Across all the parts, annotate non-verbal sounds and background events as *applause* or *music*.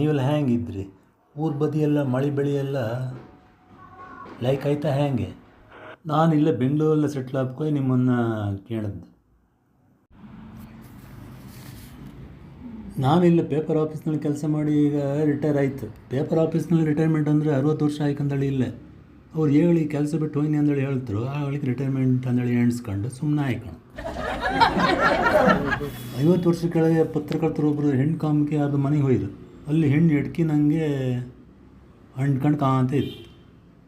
ನೀವೆಲ್ಲ ಹೆಂಗಿದ್ರಿ ಊರ ಬದಿಯೆಲ್ಲ ಮಳೆ ಬೆಳೆ ಎಲ್ಲ ಲೈಕ್ ಆಯ್ತಾ ಹ್ಯಾಂಗೆ? ನಾನು ಇಲ್ಲೇ ಬೆಂಗಳೂರಲ್ಲೇ ಸೆಟ್ಲ್ ಆಗ್ಕೊ ನಿಮ್ಮನ್ನು ಕೇಳಿದ್ದು ನಾನು ಇಲ್ಲೇ ಪೇಪರ್ ಆಫೀಸ್ನಲ್ಲಿ ಕೆಲಸ ಮಾಡಿ ಈಗ ರಿಟೈರ್ ಆಯಿತು. ಪೇಪರ್ ಆಫೀಸ್ನಲ್ಲಿ ರಿಟೈರ್ಮೆಂಟ್ ಅಂದರೆ ಅರುವತ್ತು ವರ್ಷ ಆಯ್ಕಂದೇಳಿ ಇಲ್ಲೇ. ಅವ್ರು ಹೇಳಿ ಕೆಲಸ ಬಿಟ್ಟು ಹೋಯ್ನಿ ಅಂದೇಳಿ ಹೇಳ್ತರು. ಆಗಳಿಗೆ ರಿಟೈರ್ಮೆಂಟ್ ಅಂದೇಳಿ ಎಣಿಸ್ಕೊಂಡು ಸುಮ್ಮನೆ ಆಯ್ಕೊಂಡು ಐವತ್ತು ವರ್ಷ ಕೆಳಗೆ ಪತ್ರಕರ್ತರು ಒಬ್ಬರು ಹೆಣ್ಣು ಕಾಮಿಕೆ ಅದು ಮನೆಗೆ ಹೋಯ್ರು. ಅಲ್ಲಿ ಹೆಣ್ಣು ಎಡ್ಕಿ ನನಗೆ ಅಂಡ್ಕಂಡು ಕಾಣ್ತಾ ಇತ್ತು.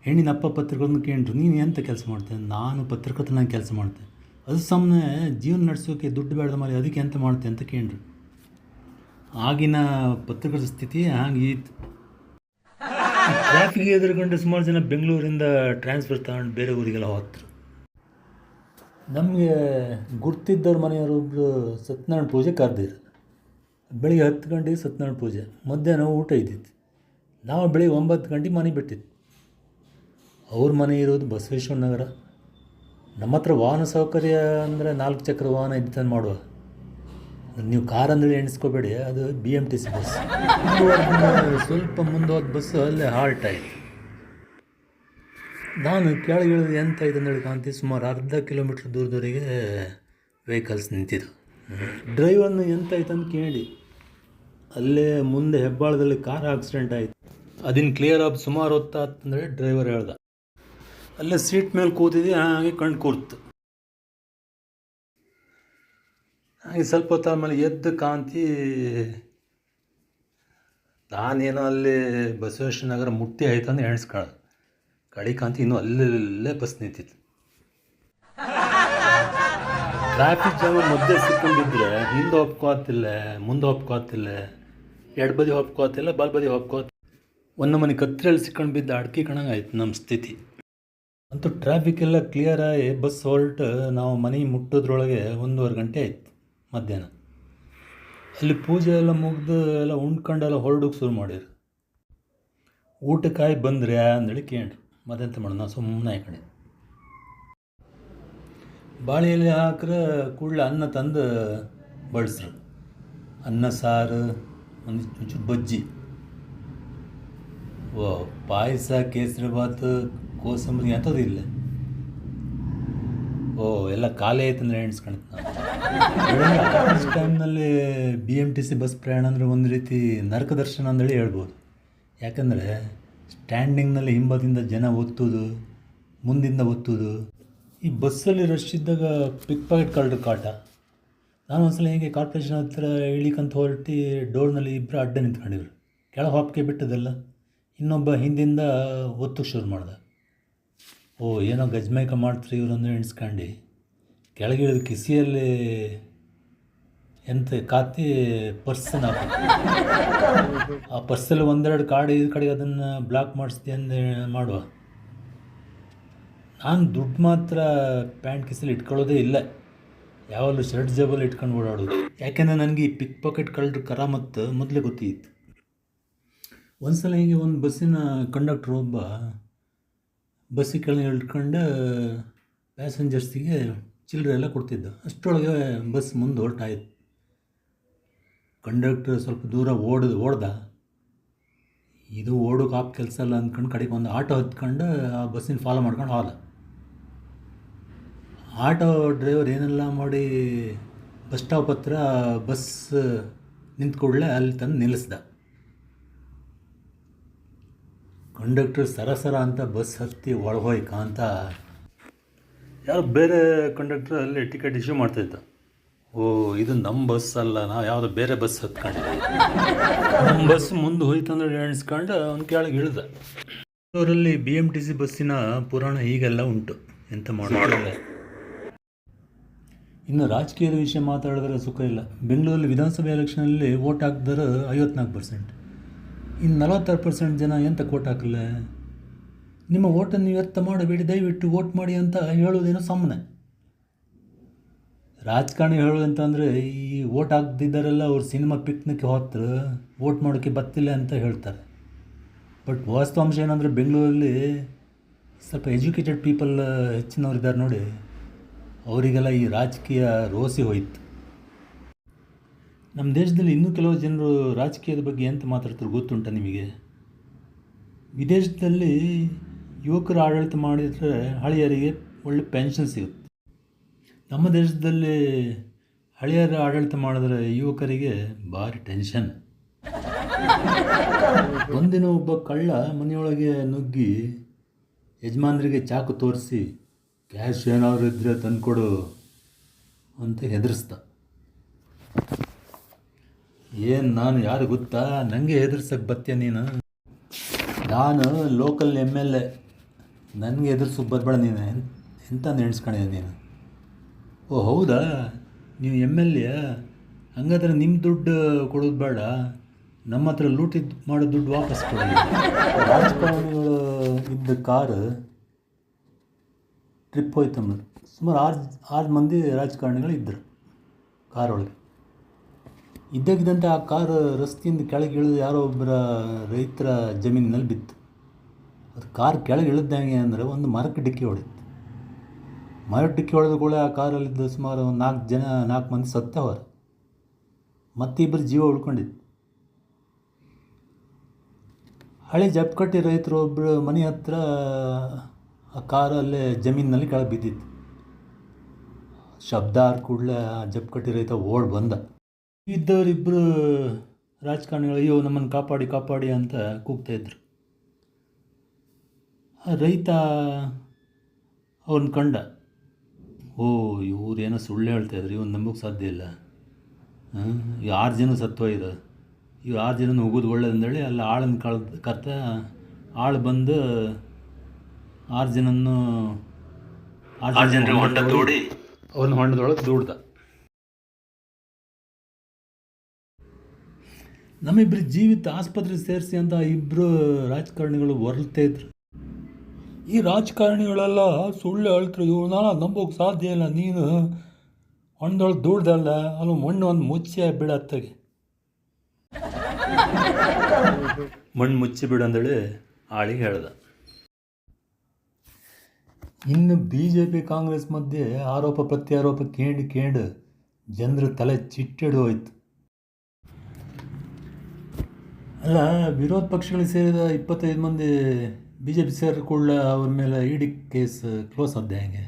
ಹೆಣ್ಣಿನ ಅಪ್ಪ ಪತ್ರಕರ್ತನ ಕೇಂದ್ರ ನೀನು ಎಂತ ಕೆಲಸ ಮಾಡ್ತೇನೆ? ನಾನು ಪತ್ರಕರ್ತನಾಗಿ ಕೆಲಸ ಮಾಡ್ತೇನೆ. ಅದು ಸುಮ್ಮನೆ ಜೀವನ ನಡೆಸೋಕೆ ದುಡ್ಡು ಬೇಡದ ಮೇಲೆ ಅದಕ್ಕೆ ಎಂತ ಮಾಡ್ತೆ ಅಂತ ಕೇಂದ್ರ ಆಗಿನ ಪತ್ರಕರ್ತ ಸ್ಥಿತಿ ಹಾಗಿತ್ತು ಟ್ರಾಫಿಕ್ ಎದುರುಗೊಂಡು ಸುಮಾರು ಜನ ಬೆಂಗಳೂರಿಂದ ಟ್ರಾನ್ಸ್ಫರ್ ತಗೊಂಡು ಬೇರೆ ಊರಿಗೆಲ್ಲ ಹೋಗ್ತಾರೆ ನಮಗೆ ಗುರ್ತಿದ್ದವ್ರ ಮನೆಯವರೊಬ್ಬರು ಸತ್ಯನಾರಾಯಣ ಪೂಜೆ ಕರೆದಿರು ಬೆಳಿಗ್ಗೆ ಹತ್ತು ಗಂಟೆಗೆ ಸತ್ಯನಾರಾಯಣ ಪೂಜೆ. ಮಧ್ಯಾಹ್ನ ಊಟ ಇದ್ದಿತ್ತು. ನಾವು ಬೆಳಿಗ್ಗೆ ಒಂಬತ್ತು ಗಂಟೆಗೆ ಮನೆ ಬಿಟ್ಟಿದ್ದು. ಅವ್ರ ಮನೆ ಇರೋದು ಬಸವೇಶ್ವರ ನಗರ. ನಮ್ಮ ಹತ್ರ ವಾಹನ ಸೌಕರ್ಯ ಅಂದರೆ ನಾಲ್ಕು ಚಕ್ರ ವಾಹನ ಇದ್ದಂಗೆ ಮಾಡುವ. ನೀವು ಕಾರ್ ಅಂದರೆ ಎಣಿಸ್ಕೋಬೇಡಿ ಅದು B M T C bus ಸ್ವಲ್ಪ ಮುಂದೆ ಹೋದ ಬಸ್ಸು ಅಲ್ಲೇ ಹಾಲ್ಟ್ ಆಯಿತು. ನಾನು ಕೆಳಗೆ ಹೇಳಿದ ಎಂತ ಇದೆ ಅಂದೇಳಿ ಕಾಂತಿ ಸುಮಾರು ಅರ್ಧ ಕಿಲೋಮೀಟ್ರ್ ದೂರದವರೆಗೆ ವೆಹಿಕಲ್ಸ್ ನಿಂತಿದ್ದು ಡ್ರೈವರ್ನ ಎಂತ ಅಂತ ಕೇಳಿ. ಅಲ್ಲೇ ಮುಂದೆ ಹೆಬ್ಬಾಳದಲ್ಲಿ ಕಾರ್ ಆಕ್ಸಿಡೆಂಟ್ ಆಯಿತು. ಅದನ್ನು ಕ್ಲಿಯರ್ ಆಗಿ ಸುಮಾರು ಹೊತ್ತಾತಂದರೆ ಡ್ರೈವರ್ ಹೇಳ್ದ, ಅಲ್ಲೇ ಸೀಟ್ ಮೇಲೆ ಕೂತಿದ್ದೆ, ಹಾಗೆ ಕಣ್ಣು ಕೂರ್ತು. ಹಾಗೆ ಸ್ವಲ್ಪ ಹೊತ್ತು ಆಮೇಲೆ ಎದ್ದು ಕಾಂತಿ, ನಾನೇನೋ ಅಲ್ಲಿ ಬಸವೇಶ್ವರ ನಗರ ಮುಟ್ಟಿ ಆಯ್ತು ಅಂತ ಎಣಿಸ್ಕೊಳ. ಕಡಿ ಕಾಂತಿ ಇನ್ನೂ ಅಲ್ಲೇ ಬಸ್ ನಿಂತಿತ್ತು. *laughs* ಟ್ರಾಫಿಕ್ ಜಾಮ್ ಮಧ್ಯೆ ಸಿಕ್ಕೊಂಡಿದ್ರೆ ಹಿಂದೆ ಒಪ್ಕೋತಿಲ್ಲ, ಮುಂದೆ ಒಪ್ಕೋತಿಲ್ಲ. ಎಡ್ ಬದಿ ಹೊಪ್ಕೋತಿಲ್ಲ ಬಲ್ ಬದಿ ಹೊಪ್ಕೋತ ಒಂದು ಮನೆ ಕತ್ತರಲ್ಲಿ ಸಿಕ್ಕೊಂಡು ಬಿದ್ದು ಅಡ್ಕಿ ಕಣಂಗೆ ಆಯ್ತು ನಮ್ಮ ಸ್ಥಿತಿ. ಅಂತೂ ಟ್ರಾಫಿಕ್ ಎಲ್ಲ ಕ್ಲಿಯರ್ ಆಗಿ ಬಸ್ ಹೋಲ್ಟ್ ನಾವು ಮನೆ ಮುಟ್ಟೋದ್ರೊಳಗೆ ಒಂದೂವರೆ ಗಂಟೆ ಆಯ್ತು ಮಧ್ಯಾಹ್ನ. ಅಲ್ಲಿ ಪೂಜೆ ಎಲ್ಲ ಮುಗ್ದು ಎಲ್ಲ ಉಂಡ್ಕೊಂಡೆಲ್ಲ ಹೊರಡೋಕೆ ಶುರು ಮಾಡಿರು ಊಟಕ್ಕಾಗಿ ಬಂದ್ರೆ ಅಂದೇಳಿ ಕೇಳ್ರಿ, ಮತ್ತೆಂತ ಮಾಡೋಣ ನಾವು ಸುಮ್ಮನೆ ಆಯ್ಕಡೆ ಬಾಳೆ ಎಲೆ ಹಾಕ್ರೆ ಕೂಡಲೇ ಅನ್ನ ತಂದು ಬಡಿಸ್ರು ಅನ್ನ ಸಾರು ಒಂದು ಬಜ್ಜಿ. ಓ ಪಾಯಸ, ಕೇಸರಿ ಭಾತ್, ಕೋಸಂಬರಿ ಎಂಥದ್ದು ಇಲ್ಲ. ಓ, ಎಲ್ಲ ಖಾಲಿ ಆಯ್ತಂದ್ರೆ ಎಣಿಸ್ಕೊಳುತ್ತೆ ನಾನು ಟೈಮ್ನಲ್ಲಿ B M T C bus ಪ್ರಯಾಣ ಅಂದರೆ ಒಂದು ರೀತಿ ನರಕ ದರ್ಶನ ಅಂದೇಳಿ ಹೇಳ್ಬೋದು. ಯಾಕಂದರೆ ಸ್ಟ್ಯಾಂಡಿಂಗ್ನಲ್ಲಿ ಹಿಂಬದಿಂದ ಜನ ಒತ್ತುದು, ಮುಂದಿಂದ ಒತ್ತುದು. ಈ ಬಸ್ಸಲ್ಲಿ ರಶ್ ಇದ್ದಾಗ ಪಿಕ್ ಪಾಕೆಟ್ ಕಳ್ಳರ ಕಾಟ. ನಾನು ಒಂದ್ಸಲ ಹೇಗೆ ಕಾರ್ಪೊರೇಷನ್ ಹತ್ರ ಇಳಿಕಂತ ಹೊರಟಿ ಡೋರ್ನಲ್ಲಿ ಇಬ್ಬರು ಅಡ್ಡ ನಿಂತ್ಕೊಂಡಿದ್ರು. ಕೆಳ ಹಾಪ್ಗೆ ಬಿಟ್ಟದಲ್ಲ, ಇನ್ನೊಬ್ಬ ಹಿಂದಿಂದ ಒತ್ತು ಶುರು ಮಾಡ್ದ. ಓ, ಏನೋ ಗಜ್ಮೈಕ ಮಾಡ್ತಾರೆ ಇವ್ರು ಅಂದ್ರೆ ಎಣಿಸ್ಕೊಂಡು. ಕೆಳಗಿಳಿದ ಕಿಸಿಯಲ್ಲಿ ಎಂತ ಕಾತಿ ಪರ್ಸನ್ನ ಆ ಪರ್ಸಲ್ಲಿ ಒಂದೆರಡು ಕಾರ್ಡ್ ಈ ಕಡೆಗೆ ಅದನ್ನು ಬ್ಲಾಕ್ ಮಾಡಿಸ್ದೆ ಅಂದು ಮಾಡುವ. ನಾನು ದುಡ್ಡು ಮಾತ್ರ ಪ್ಯಾಂಟ್ ಕಿಸಲ್ಲಿ ಇಟ್ಕೊಳ್ಳೋದೇ ಇಲ್ಲ. ಯಾವಾಗಲೂ ಶರ್ಟ್ ಜೇಬಲ್ಲಿ ಇಟ್ಕೊಂಡು ಓಡಾಡೋದು. ಯಾಕೆಂದರೆ ನನಗೆ ಈ ಪಿಕ್ ಪಾಕೆಟ್ ಕಳ್ಳರ ಕರಾಮತ್ತು ಮೊದಲೇ ಗೊತ್ತಿತ್ತು. ಒಂದು ಸಲ ಹೀಗೆ ಒಂದು ಬಸ್ಸಿನ ಕಂಡಕ್ಟ್ರ್ ಒಬ್ಬ ಬಸ್ಸಿಗೆ ಕೆಳಗೆ ಇಟ್ಕೊಂಡು ಪ್ಯಾಸೆಂಜರ್ಸಿಗೆ ಚಿಲ್ಲರೆ ಎಲ್ಲ ಕೊಡ್ತಿದ್ದ. ಅಷ್ಟರೊಳಗೆ ಬಸ್ ಮುಂದೆ ಹೊರಟಾಯಿತು. ಕಂಡಕ್ಟ್ರ್ ಸ್ವಲ್ಪ ದೂರ ಓಡ್ದು ಓಡ್ದ. ಇದು ಓಡೋಕೆ ಆಪ್ ಕೆಲಸ ಅಲ್ಲ ಅಂದ್ಕೊಂಡು ಕಡೆಗೆ ಒಂದು ಆಟೋ ಹತ್ಕೊಂಡು ಆ ಬಸ್ಸಿನ ಫಾಲೋ ಮಾಡ್ಕೊಂಡು ಹೋದ ಆಟೋ ಡ್ರೈವರ್ ಏನೆಲ್ಲ ಮಾಡಿ ಬಸ್ ಸ್ಟಾಪ್ ಹತ್ರ ಬಸ್ ನಿಂತ ಕೂಡಲೇ ಅಲ್ಲಿ ತಂದು ನಿಲ್ಲಿಸ್ದ. ಕಂಡಕ್ಟರ್ ಸರಸರ ಸರ ಅಂತ ಬಸ್ ಹತ್ತಿ ಒಳಗೋಯ್ಕ ಅಂತ ಯಾರು ಬೇರೆ ಕಂಡಕ್ಟ್ರ್ ಅಲ್ಲಿ ಟಿಕೆಟ್ ಇಶ್ಯೂ ಮಾಡ್ತಾಯಿದ್ದ ಓ, ಇದು ನಮ್ಮ ಬಸ್ ಅಲ್ಲ, ನಾವು ಯಾವುದೋ ಬೇರೆ ಬಸ್ ಹತ್ಕೊಂಡು ನಮ್ಮ ಬಸ್ ಮುಂದೆ ಹೋಯ್ತಂದ್ರೆ ಎಣಿಸ್ಕೊಂಡು ಅವ್ನು ಕೆಳಗೆ ಇಳ್ದ. ಅವರಲ್ಲಿ ಬಿ ಎಂ ಟಿ ಸಿ ಬಸ್ಸಿನ ಪುರಾಣ ಹೀಗೆಲ್ಲ ಉಂಟು. ಎಂತ ಮಾಡೋದಿಲ್ಲ ಇನ್ನು ರಾಜಕೀಯದ ವಿಷಯ ಮಾತಾಡಿದ್ರೆ ಸುಖ ಇಲ್ಲ. ಬೆಂಗಳೂರಲ್ಲಿ ವಿಧಾನಸಭೆ ಎಲೆಕ್ಷನಲ್ಲಿ ವೋಟ್ ಹಾಕಿದ್ರೆ ಐವತ್ನಾಲ್ಕು ಪರ್ಸೆಂಟ್. ಇನ್ನು ನಲವತ್ತಾರು ಪರ್ಸೆಂಟ್ ಜನ ಎಂತ ಕೋಟ್ ಹಾಕಲ್ಲ ನಿಮ್ಮ ಓಟನ್ನು ವ್ಯರ್ಥ ಮಾಡಬೇಡಿ, ದಯವಿಟ್ಟು ವೋಟ್ ಮಾಡಿ ಅಂತ ಹೇಳೋದೇನೋ ಸಾಮಾನ್ಯ? ರಾಜಕಾರಣಿ ಹೇಳೋದಂತಂದರೆ ಈ ವೋಟ್ ಹಾಕ್ದಿದ್ದಾರೆಲ್ಲ ಅವ್ರು ಸಿನಿಮಾ ಪಿಕ್ನಿಕ್ ಹೋಗ್ತಾರೆ ವೋಟ್ ಮಾಡೋಕ್ಕೆ ಬತ್ತಿಲ್ಲ ಅಂತ ಹೇಳ್ತಾರೆ. ಬಟ್ ವಾಸ್ತವಾಂಶ ಏನಂದರೆ ಬೆಂಗಳೂರಲ್ಲಿ ಸ್ವಲ್ಪ ಎಜುಕೇಟೆಡ್ ಪೀಪಲ್ ಹೆಚ್ಚಿನವ್ರು ಇದ್ದಾರೆ ನೋಡಿ. ಅವರಿಗೆಲ್ಲ ಈ ರಾಜಕೀಯ ರೋಸಿ ಹೋಯಿತು. ನಮ್ಮ ದೇಶದಲ್ಲಿ ಇನ್ನೂ ಕೆಲವು ಜನರು ರಾಜಕೀಯದ ಬಗ್ಗೆ ಎಂತ ಮಾತಾಡ್ತಾರೆ ಗೊತ್ತುಂಟ ನಿಮಗೆ? ವಿದೇಶದಲ್ಲಿ ಯುವಕರು ಆಡಳಿತ ಮಾಡಿದರೆ ಹಳೆಯರಿಗೆ ಒಳ್ಳೆ ಪೆನ್ಷನ್ ಸಿಗುತ್ತೆ. ನಮ್ಮ ದೇಶದಲ್ಲಿ ಹಳೆಯರ ಆಡಳಿತ ಮಾಡಿದ್ರೆ ಯುವಕರಿಗೆ ಭಾರಿ ಟೆನ್ಷನ್. ಒಂದಿನ ಒಬ್ಬ ಕಳ್ಳ ಮನೆಯೊಳಗೆ ನುಗ್ಗಿ ಯಜಮಾನರಿಗೆ ಚಾಕು ತೋರಿಸಿ ಕ್ಯಾಶ್ ಏನಾದ್ರು ಇದ್ದರೆ ತಂದುಕೊಡು ಅಂತ ಹೆದರಿಸ್ದ ಏನು ನಾನು ಯಾರು ಗೊತ್ತಾ? ನನಗೆ ಹೆದರ್ಸಕ್ಕೆ ಬತ್ತೀಯ ನೀನು? ನಾನು ಲೋಕಲ್ ಎಂ ಎಲ್ ಎ ನನಗೆ ಎದುರ್ಸಕ್ಕೆ ಬರಬೇಡ ನೀನು ಎಂತ ನೆನೆಸ್ಕೊಂಡಿದ್ದೆ ನೀನು? ಓ, ಹೌದಾ? ನೀವು ಎಂ ಎಲ್ ಎ ಹಂಗಾದ್ರೆ ನಿಮ್ಮ ದುಡ್ಡು ಕೊಡೋದು ಬೇಡ. ನಮ್ಮ ಹತ್ರ ಲೂಟಿದ್ದು ಮಾಡೋ ದುಡ್ಡು ವಾಪಸ್ ಕೊಡಿ. ರಾಜಕಾರಣಿಗಳು ಇದ್ದ ಕಾರು ಟ್ರಿಪ್ ಹೋಯ್ತು ಸುಮಾರು ಆರು ಆರು ಮಂದಿ ರಾಜಕಾರಣಿಗಳು ಇದ್ದರು ಕಾರೊಳಗೆ. ಇದ್ದಕ್ಕಿದ್ದಂತೆ ಆ ಕಾರ್ ರಸ್ತೆಯಿಂದ ಕೆಳಗೆ ಇಳಿದು ಯಾರೋ ಒಬ್ಬರ ರೈತರ ಜಮೀನಿನಲ್ಲಿ ಬಿತ್ತು. ಅದು ಕಾರ್ ಕೆಳಗೆ ಇಳಿದಂಗೆ ಅಂದರೆ ಒಂದು ಮರಕ್ಕೆ ಡಿಕ್ಕಿ ಹೊಡಿತು ಮರಕ್ಕೆ ಡಿಕ್ಕಿ ಹೊಡೆದ ಕೂಡ ಆ ಕಾರಲ್ಲಿದ್ದ ಸುಮಾರು ಒಂದು ನಾಲ್ಕು ಜನ, ನಾಲ್ಕು ಮಂದಿ ಸತ್ತವರು ಮತ್ತಿಬ್ಬರು ಜೀವ ಉಳ್ಕೊಂಡಿತ್ತು ಹಳೆ ಜಪ್ಕಟ್ಟಿ ರೈತರು ಒಬ್ಬರು ಮನೆ ಹತ್ರ ಆ ಕಾರು ಅಲ್ಲೇ ಜಮೀನಿನಲ್ಲಿ ಕೆಳಗೆ ಬಿದ್ದಿತ್ತು. ಶಬ್ದ ಆದ ಕೂಡಲೇ ಆ ಜಪ್ಕಟ್ಟಿ ರೈತ ಓಡ್ ಬಂದ. ಇದ್ದವರಿಬ್ಬರು ರಾಜಕಾರಣಿಗಳು, ಅಯ್ಯೋ, ನಮ್ಮನ್ನು ಕಾಪಾಡಿ ಕಾಪಾಡಿ ಅಂತ ಕೂಗ್ತಾಯಿದ್ರು ಆ ರೈತ ಅವ್ರನ್ನ ಕಂಡ, ಓ ಇವ್ರೇನೋ ಸುಳ್ಳು ಹೇಳ್ತಾಯಿದ್ರು ಇವನು ನಂಬಕ್ಕೆ ಸಾಧ್ಯ ಇಲ್ಲ. ಈ ಆರು ಜನ ಸತ್ವಯ್ದು ಇವು ಆರು ಜನ ಹೋಗೋದು ಒಳ್ಳೇದಂದೇಳಿ ಅಲ್ಲಿ ಆಳನ್ನು ಕಳ್ದು ಕರ್ತ, ಆಳು ಬಂದು ಆರು ಜನನ್ನು ಆರು ಜನರಿಗೆ ಹೊಂಡ ತೋಡಿ ಅವ್ರನ್ನ ಹೊಂಡದೊಳಗೆ ದೂಡ್ದ. ನಮ್ಮಿಬ್ಬರು ಜೀವಿತ ಆಸ್ಪತ್ರೆ ಸೇರಿಸಿ ಅಂತ ಇಬ್ಬರು ರಾಜಕಾರಣಿಗಳು ಹೊರಲ್ತಾ ಇದ್ರು. ಈ ರಾಜಕಾರಣಿಗಳೆಲ್ಲ ಸುಳ್ಳು ಹೇಳ್ತಾರೆ ನಾನು ನಂಬೋಕೆ ಸಾಧ್ಯ ಇಲ್ಲ ನೀನು ಹೊಂಡದೊಳಗೆ ದೂಡ್ದಲ್ಲ ಅಲ್ಲಿ ಮಣ್ಣು ಒಂದು ಮುಚ್ಚಿ ಬಿಡತ್ತಗೆ ಮಣ್ಣು ಮುಚ್ಚಿ ಬಿಡು ಅಂದೇಳಿ ಆಳಿಗೆ ಹೇಳ್ದ. ಇನ್ನು ಬಿ ಜೆ ಪಿ ಕಾಂಗ್ರೆಸ್ ಮಧ್ಯೆ ಆರೋಪ ಪ್ರತ್ಯಾರೋಪ ಕೇಂಡು ಕೇಂಡು ಜನರ ತಲೆ ಚಿಟ್ಟಿಡು ಹೋಯ್ತು. ಅಲ್ಲ, ವಿರೋಧ ಪಕ್ಷಗಳಿಗೆ ಸೇರಿದ ಇಪ್ಪತ್ತೈದು ಮಂದಿ ಬಿ ಜೆ ಪಿ ಸೇರಿಕೊಳ್ಳ ಅವ್ರ ಮೇಲೆ ಇಡಿ ಕೇಸ್ ಕ್ಲೋಸ್ ಆದ್ದೆ ಹೆಂಗೆ.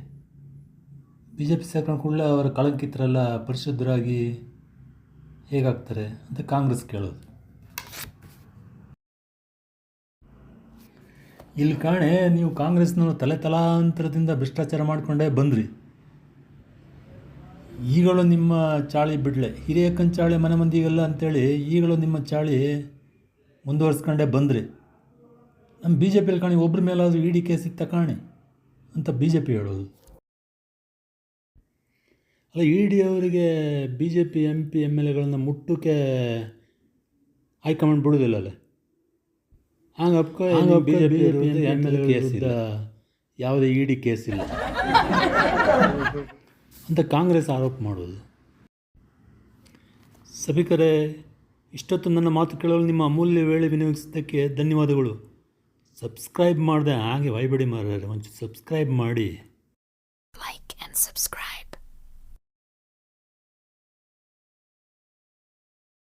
ಬಿ ಜೆ ಪಿ ಸೇರ್ಕೊಂಡು ಕೂಡಲೇ ಅವರ ಕಳಂಕಿತರೆಲ್ಲ ಪರಿಶುದ್ಧರಾಗಿ ಹೇಗಾಗ್ತಾರೆ ಅಂತ ಕಾಂಗ್ರೆಸ್ ಕೇಳೋದು. ಇಲ್ಲಿ ಕಾಣೆ, ನೀವು ಕಾಂಗ್ರೆಸ್ನವರು ತಲೆ ತಲಾಂತರದಿಂದ ಭ್ರಷ್ಟಾಚಾರ ಮಾಡಿಕೊಂಡೇ ಬಂದ್ರಿ. ಈಗಳು ನಿಮ್ಮ ಚಾಳಿ ಬಿಡಲೆ. ಹಿರಿಯಕ್ಕನ ಚಾಳಿ, ಮನೆ ಮಂದಿಗೆಲ್ಲ ಅಂತೇಳಿ ಈಗಳು ನಿಮ್ಮ ಚಾಳಿ ಮುಂದುವರ್ಸ್ಕೊಂಡೇ ಬಂದ್ರಿ. ನಮ್ಮ ಬಿ ಜೆ ಪಿಯಲ್ಲಿ ಕಾಣಿ ಒಬ್ಬರ ಮೇಲಾದರೂ ಇಡಿ ಕೇಸ್ ಇತ್ತ ಕಾಣಿ ಅಂತ ಬಿ ಜೆ ಪಿ ಹೇಳೋದು. ಅಲ್ಲ, ಇ ಡಿ ಅವರಿಗೆ B J P, M P M L ಎಗಳನ್ನ ಮುಟ್ಟಕ್ಕೆ ಹೈಕಮಾಂಡ್ ಬಿಡೋದಿಲ್ಲಲ್ಲ ಹಂಗೆ B J P M L case ಇಲ್ಲ. ಯಾವುದೇ ಇ ಡಿ ಕೇಸ್ ಇಲ್ಲ. ಅಂತ ಕಾಂಗ್ರೆಸ್ ಆರೋಪ ಮಾಡೋದು ಸಭಿಕರೇ ಇಷ್ಟೊತ್ತು ನನ್ನ ಮಾತು ಕೇಳಲು ನಿಮ್ಮ ಅಮೂಲ್ಯ ವೇಳೆ ವಿನಿಯೋಗಿಸಿದ್ದಕ್ಕೆ ಧನ್ಯವಾದಗಳು. ಸಬ್ಸ್ಕ್ರೈಬ್ ಮಾಡಿದೆ ಹಾಗೆ ವೈಬಡಿ ಮಾರ್ರೆ ಒಂಚೂರು ಸಬ್ಸ್ಕ್ರೈಬ್ ಮಾಡಿ.